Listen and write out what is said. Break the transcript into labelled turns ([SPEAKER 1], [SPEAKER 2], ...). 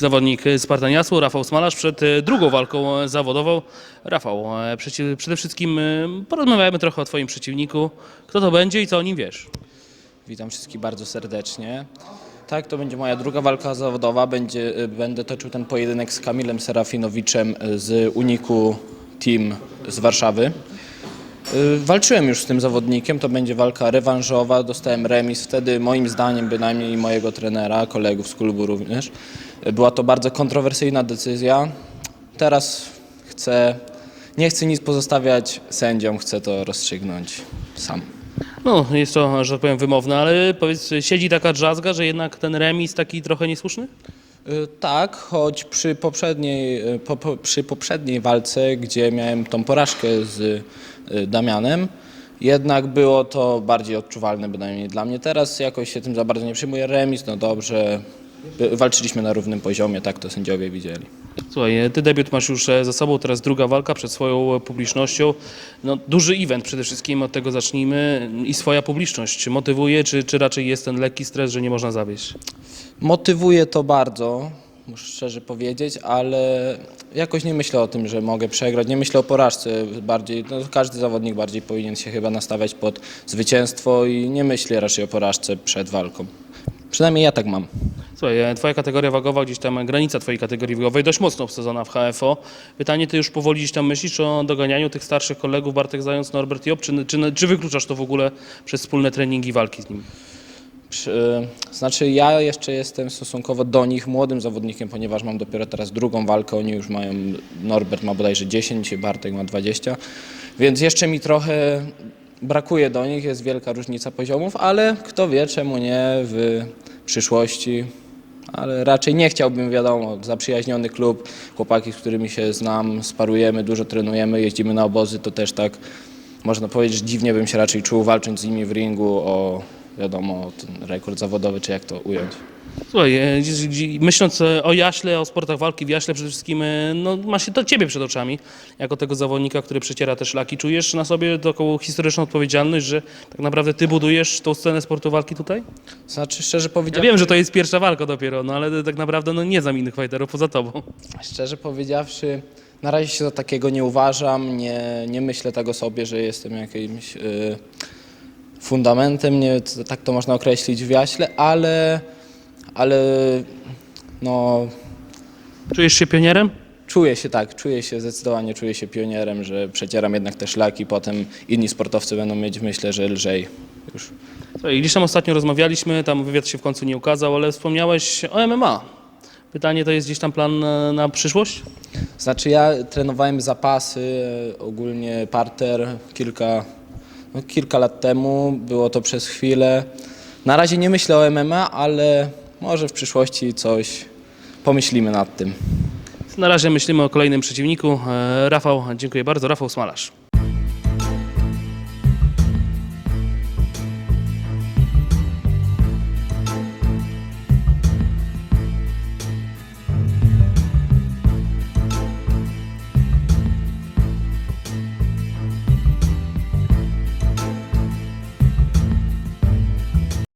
[SPEAKER 1] zawodnik Spartan Jasło, Rafał Smalarz, przed e, drugą walką e, zawodową. Rafał, e, przede wszystkim porozmawiajmy trochę o Twoim przeciwniku. Kto to będzie i co o nim wiesz?
[SPEAKER 2] Witam wszystkich bardzo serdecznie. Tak, to będzie moja druga walka zawodowa. Będzie, będę toczył ten pojedynek z Kamilem Serafinowiczem z Uniku Team z Warszawy. Y, Walczyłem już z tym zawodnikiem, to będzie walka rewanżowa, dostałem remis, wtedy moim zdaniem bynajmniej mojego trenera, kolegów z klubu również. Y, Była to bardzo kontrowersyjna decyzja. Teraz chcę, nie chcę nic pozostawiać sędziom, chcę to rozstrzygnąć sam.
[SPEAKER 1] No, jest to, że tak powiem, wymowne, ale powiedz, siedzi taka drzazga, że jednak ten remis taki trochę niesłuszny?
[SPEAKER 2] Y, Tak, choć przy poprzedniej, y, po, po, przy poprzedniej walce, gdzie miałem tą porażkę z y, Damianem, jednak było to bardziej odczuwalne bynajmniej dla mnie. Teraz jakoś się tym za bardzo nie przyjmuję. Remis, no dobrze, walczyliśmy na równym poziomie, tak to sędziowie widzieli.
[SPEAKER 1] Słuchaj, e, ty debiut masz już e, za sobą, teraz druga walka przed swoją e, publicznością. No, duży event przede wszystkim, od tego zacznijmy. I swoja publiczność, motywuje, czy, czy raczej jest ten lekki stres, że nie można zawieść?
[SPEAKER 2] Motywuje to bardzo, muszę szczerze powiedzieć, ale jakoś nie myślę o tym, że mogę przegrać. Nie myślę o porażce. Bardziej, no, każdy zawodnik bardziej powinien się chyba nastawiać pod zwycięstwo i nie myślę raczej o porażce przed walką. Przynajmniej ja tak mam.
[SPEAKER 1] Słuchaj, e, twoja kategoria wagowa, gdzieś tam granica twojej kategorii wagowej dość mocno obsadzona w HFO. Pytanie, ty już powoli gdzieś tam myślisz o doganianiu tych starszych kolegów, Bartek Zając, Norbert Job, czy, czy, czy wykluczasz to w ogóle przez wspólne treningi walki z nim?
[SPEAKER 2] Przy, znaczy ja jeszcze jestem stosunkowo do nich młodym zawodnikiem, ponieważ mam dopiero teraz drugą walkę. Oni już mają, Norbert ma bodajże 10, Bartek ma 20, więc jeszcze mi trochę brakuje do nich, jest wielka różnica poziomów, ale kto wie, czemu nie w przyszłości. Ale raczej nie chciałbym, wiadomo, zaprzyjaźniony klub, chłopaki, z którymi się znam, sparujemy, dużo trenujemy, jeździmy na obozy, to też tak można powiedzieć, dziwnie bym się raczej czuł walcząc z nimi w ringu o, wiadomo, ten rekord zawodowy, czy jak to ująć.
[SPEAKER 1] Słuchaj, e, dzi- dzi- myśląc e, o Jaśle, o sportach walki w Jaśle, przede wszystkim e, no, ma się to ciebie przed oczami, jako tego zawodnika, który przeciera te szlaki. Czujesz na sobie taką historyczną odpowiedzialność, że tak naprawdę ty budujesz tą scenę sportu walki tutaj?
[SPEAKER 2] Znaczy, szczerze
[SPEAKER 1] Ja
[SPEAKER 2] powiedziawszy,
[SPEAKER 1] wiem, że to jest pierwsza walka dopiero, no ale tak naprawdę no, nie znam innych fighterów poza tobą.
[SPEAKER 2] szczerze powiedziawszy, na razie się za takiego nie uważam, nie, nie myślę tego sobie, że jestem jakimś y, fundamentem, nie, tak to można określić w Jaśle, ale, ale no,
[SPEAKER 1] Czujesz się pionierem?
[SPEAKER 2] czuję się tak, czuję się, zdecydowanie czuję się pionierem, że przecieram jednak te szlaki, potem inni sportowcy będą mieć, myślę, że lżej już.
[SPEAKER 1] Słuchaj, tam ostatnio rozmawialiśmy, tam wywiad się w końcu nie ukazał, ale wspomniałeś o MMA. Pytanie to jest gdzieś tam plan na, na przyszłość?
[SPEAKER 2] Znaczy ja trenowałem zapasy, e, ogólnie parter kilka, kilka lat temu, było to przez chwilę. Na razie nie myślę o MMA, ale może w przyszłości coś pomyślimy nad tym.
[SPEAKER 1] Na razie myślimy o kolejnym przeciwniku. E, Rafał, dziękuję bardzo. Rafał Smalarz.